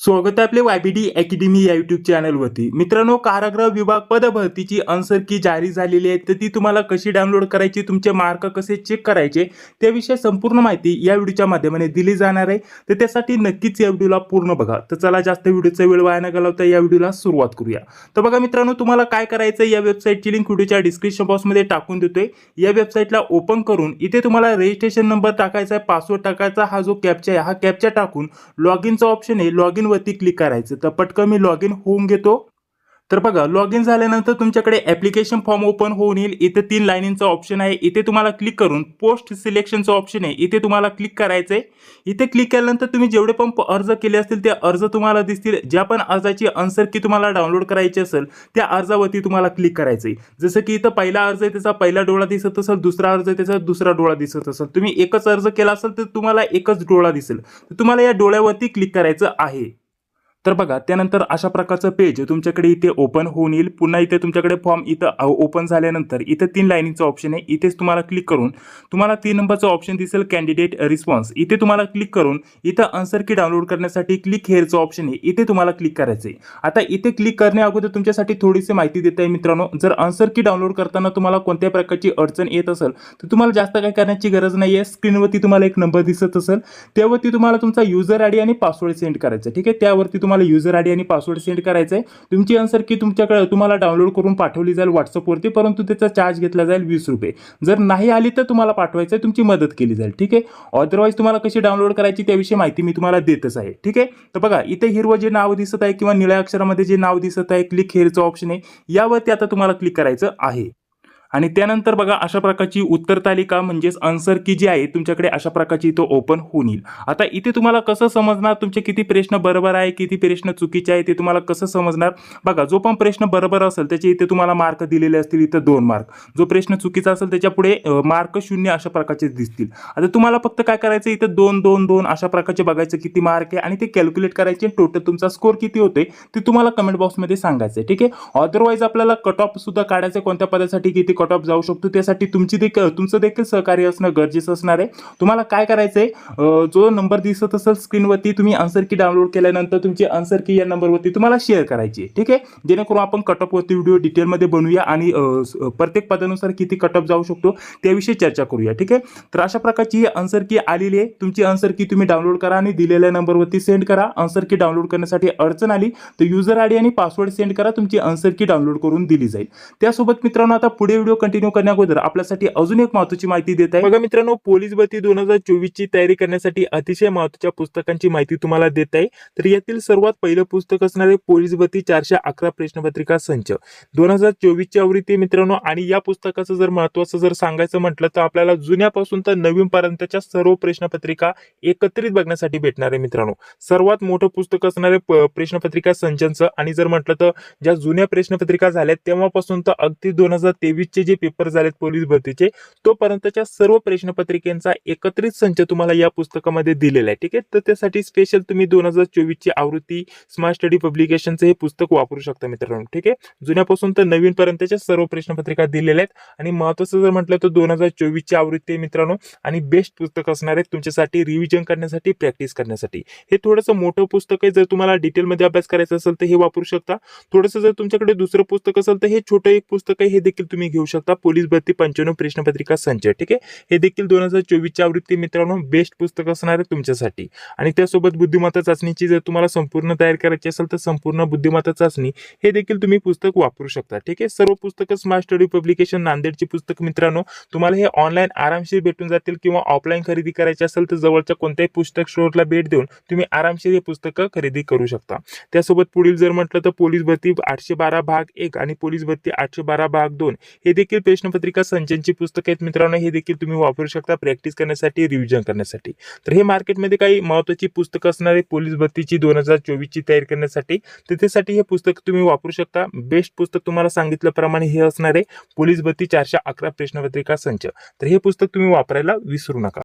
स्वागत आहे आपले वायबीडी अकॅडमी या युट्यूब चॅनलवरती मित्रांनो कारागृह विभाग पदभरतीची आन्सर की जारी झालेली आहे. तर ती तुम्हाला कशी डाउनलोड करायची तुमचे मार्क कसे चेक करायचे त्याविषयी संपूर्ण माहिती या व्हिडिओच्या माध्यमाने दिली जाणार आहे. तर त्यासाठी नक्कीच या व्हिडिओला पूर्ण बघा. तर चला जास्त व्हिडिओचा वेळ वाया न घालवता या व्हिडिओला सुरुवात करूया. तर बघा मित्रांनो तुम्हाला काय करायचं या वेबसाईटची लिंक व्हिडिओच्या डिस्क्रिप्शन बॉक्समध्ये टाकून देतोय. या वेबसाईटला ओपन करून इथे तुम्हाला रजिस्ट्रेशन नंबर टाकायचा आहे पासवर्ड टाकायचा हा जो कॅपचा आहे हा कॅपचा टाकून लॉग इनचा ऑप्शन आहे. लॉग वरती क्लिक करायचं. तर पटकन मी लॉग इन होऊन घेतो. तर बघा लॉग इन झाल्यानंतर तुमच्याकडे ॲप्लिकेशन फॉर्म ओपन होऊन येईल. इथे तीन लाईनींचं ऑप्शन आहे. इथे तुम्हाला क्लिक करून पोस्ट सिलेक्शनचं ऑप्शन आहे. इथे तुम्हाला क्लिक करायचं आहे इथे क्लिक केल्यानंतर तुम्ही जेवढे पण अर्ज केले असतील ते अर्ज तुम्हाला दिसतील. ज्या पण अर्जाची आन्सर की तुम्हाला डाउनलोड करायची असेल त्या अर्जावरती तुम्हाला क्लिक करायचं आहे जसं की इथं पहिला अर्ज आहे त्याचा पहिला डोळा दिसत असेल दुसरा अर्ज आहे त्याचा दुसरा डोळा दिसत असेल. तुम्ही एकच अर्ज केला असेल तर तुम्हाला एकच डोळा दिसेल. तर तुम्हाला या डोळ्यावरती क्लिक करायचं आहे. तर बघा त्यानंतर अशा प्रकारचं पेज तुमच्याकडे इथे ओपन होऊन येईल. पुन्हा इथे तुमच्याकडे फॉर्म इथं ओपन झाल्यानंतर इथे तीन लाईनिंगचं ऑप्शन आहे. इथेच तुम्हाला क्लिक करून तुम्हाला तीन नंबरचं ऑप्शन दिसेल कॅन्डिडेट रिस्पॉन्स इथे तुम्हाला क्लिक करून इथं आन्सर की डाउनलोड करण्यासाठी क्लिक हेअरचं ऑप्शन आहे. इथे तुम्हाला क्लिक करायचं आहे. आता इथे क्लिक करण्या अगोदर तुमच्यासाठी थोडीशी माहिती देत आहे मित्रांनो. जर आन्सर की डाउनलोड करताना तुम्हाला कोणत्या प्रकारची अडचण येत असेल तर तुम्हाला जास्त काय करण्याची गरज नाही आहे. स्क्रीनवरती तुम्हाला एक नंबर दिसत असेल. त्यावरती तुम्हाला तुमचा युजर आय डी आणि पासवर्ड सेंड करायचा ठीक आहे? त्यावरती तुम्हाला युजर आय डी आणि पासवर्ड सेंड करायचा आहे तुमची आन्सर की तुमच्याकडे तुम्हाला डाउनलोड करून पाठवली जाईल व्हॉट्सअपवरती परंतु त्याचा चार्ज घेतला जाईल वीस रुपये. जर नाही आली तर तुम्हाला पाठवायचं आहे तुमची मदत केली जाईल. ठीक आहे? अदरवाईज तुम्हाला कशी डाउनलोड करायची त्याविषयी माहिती मी तुम्हाला देतच आहे. ठीक आहे? तर बघा इथे हिरवं जे नाव दिसत आहे किंवा निळ्या अक्षरामध्ये जे नाव दिसत आहे क्लिक हेअरचं ऑप्शन आहे. यावरती आता तुम्हाला क्लिक करायचं आहे. आणि त्यानंतर बघा अशा प्रकारची उत्तर तालिका म्हणजेच आन्सर की जी आहे तुमच्याकडे अशा प्रकारची इथं ओपन होऊन येईल. आता इथे तुम्हाला कसं समजणार? तुमचे किती प्रश्न बरोबर आहे किती प्रश्न चुकीचे आहे ते तुम्हाला कसं समजणार? बघा जो पण प्रश्न बरोबर असेल त्याचे इथे तुम्हाला मार्क दिलेले असतील इथं दोन मार्क जो प्रश्न चुकीचा असेल त्याच्या पुढे मार्क शून्य अशा प्रकारचे दिसतील. आता तुम्हाला फक्त काय करायचं इथं दोन दोन दोन अशा प्रकारचे बघायचं किती मार्क आहे आणि ते कॅल्क्युलेट करायचे. टोटल तुमचा स्कोर किती होते ते तुम्हाला कमेंट बॉक्समध्ये सांगायचं आहे ठीक आहे? अदरवाईज आपल्याला कट ऑफ सुद्धा काढायचं आहे कोणत्या पदासाठी किती कट ऑफ जाऊ शकतो. त्यासाठी तुमची देखील तुमचं देखील सहकार्य असणं गरजेचं असणार आहे. तुम्हाला काय करायचं आहे जो नंबर दिसत असेल स्क्रीनवरती तुम्ही आन्सर की डाउनलोड केल्यानंतर तुमची आन्सर की या नंबरवरती तुम्हाला शेअर करायची आहे. ठीक आहे? जेणेकरून आपण कट ऑफवरती व्हिडिओ डिटेलमध्ये बनवूया आणि प्रत्येक पदानुसार किती कट ऑफ जाऊ शकतो त्याविषयी चर्चा करूया. ठीक आहे? तर अशा प्रकारची ही आन्सर की आलेली आहे. तुमची आन्सर की तुम्ही डाउनलोड करा आणि दिलेल्या नंबरवरती सेंड करा. आन्सर की डाउनलोड करण्यासाठी अडचण आली तर युजर आय डी आणि पासवर्ड सेंड करा. तुमची आन्सर की डाउनलोड करून दिली जाईल. त्यासोबत मित्रांनो आता पुढे व्हिडिओ कंटिन्यू करण्याअगोदर आपल्यासाठी अजून एक महत्वाची माहिती देत आहे. बघा मित्रांनो पोलीस भरती दोन हजार चोवीस ची तयारी करण्यासाठी अतिशय महत्त्वाच्या पुस्तकांची माहिती तुम्हाला देत आहे. तर यातील सर्वात पहिलं पुस्तक असणार आहे पोलीस भरती चारशे अकरा प्रश्नपत्रिका संच. दोन हजार चोवीसची आवृत्ती मित्रांनो आणि या पुस्तकाचं जर महत्वाचं जर सांगायचं म्हटलं तर आपल्याला जुन्यापासून तर नवीन पर्यंतच्या सर्व प्रश्नपत्रिका एकत्रित बघण्यासाठी भेटणार आहे मित्रांनो. सर्वात मोठं पुस्तक असणार आहे प्रश्नपत्रिका संचांचं. आणि जर म्हटलं तर ज्या जुन्या प्रश्नपत्रिका झाल्यात तेव्हापासून तर अगदी दोन हजार तेवीसचे जे पेपर झालेत पोलीस भरतीचे तोपर्यंतच्या सर्व प्रश्नपत्रिकेचा एकत्रित संच तुम्हाला या पुस्तकामध्ये दिलेला आहे. ठीक आहे? तर त्यासाठी स्पेशल तुम्ही दोन हजार चोवीसची आवृत्ती स्मार्ट स्टडी पब्लिकेशनचं हे पुस्तक वापरू शकता मित्रांनो. ठीक आहे? जुन्यापासून तर नवीनपर्यंतच्या सर्व प्रश्नपत्रिका दिलेल्या आहेत. आणि महत्वाचं जर म्हटलं तर दोन हजार चोवीसची आवृत्ती आहे मित्रांनो. आणि बेस्ट पुस्तक असणार आहे तुमच्यासाठी रिव्हिजन करण्यासाठी प्रॅक्टिस करण्यासाठी. हे थोडंसं मोठं पुस्तक आहे. जर तुम्हाला डिटेलमध्ये अभ्यास करायचा असेल तर हे वापरू शकता. थोडंसं जर तुमच्याकडे दुसरं पुस्तक असेल तर हे छोटं एक पुस्तक आहे हे देखील तुम्ही घेऊ शकता. पोलीस भरती पंच्याण्णव प्रश्नपत्रिका संच ठीक आहे? हे देखील दोन हजार चोवीसच्या आवृत्ती मित्रांनो बेस्ट पुस्तक असणार आहे तुमच्यासाठी. आणि त्यासोबत बुद्धिमत्ता चाचणीची जर तुम्हाला संपूर्ण तयार करायची असेल तर संपूर्ण बुद्धिमत्ता चाचणी हे देखील तुम्ही पुस्तक वापरू शकता ठीक आहे? सर्व पुस्तकं स्मार्ट स्टडी पब्लिकेशन नांदेडची पुस्तक मित्रांनो. तुम्हाला हे ऑनलाईन आरामशीर भेटून जातील किंवा ऑफलाईन खरेदी करायची असेल तर जवळच्या कोणत्याही पुस्तक स्टोअरला भेट देऊन तुम्ही आरामशीर हे पुस्तकं खरेदी करू शकता. त्यासोबत पुढील जर म्हटलं तर पोलीस भरती आठशे बारा भाग एक आणि पोलीस भरती आठशे बारा भाग दोन. हे देखील प्रश्नपत्रिका संचांची पुस्तक आहेत मित्रांनो हे देखील तुम्ही वापरू शकता प्रॅक्टिस करण्यासाठी रिव्हिजन करण्यासाठी. तर हे मार्केटमध्ये काही महत्त्वाची पुस्तकं असणारे पोलीस भरतीची दोन हजार चोवीसची तयारी करण्यासाठी. तर त्यासाठी हे पुस्तक तुम्ही वापरू शकता. बेस्ट पुस्तक तुम्हाला सांगितल्याप्रमाणे हे असणारे पोलीस भरती चारशे अकरा प्रश्नपत्रिका संच. तर हे पुस्तक तुम्ही वापरायला विसरू नका.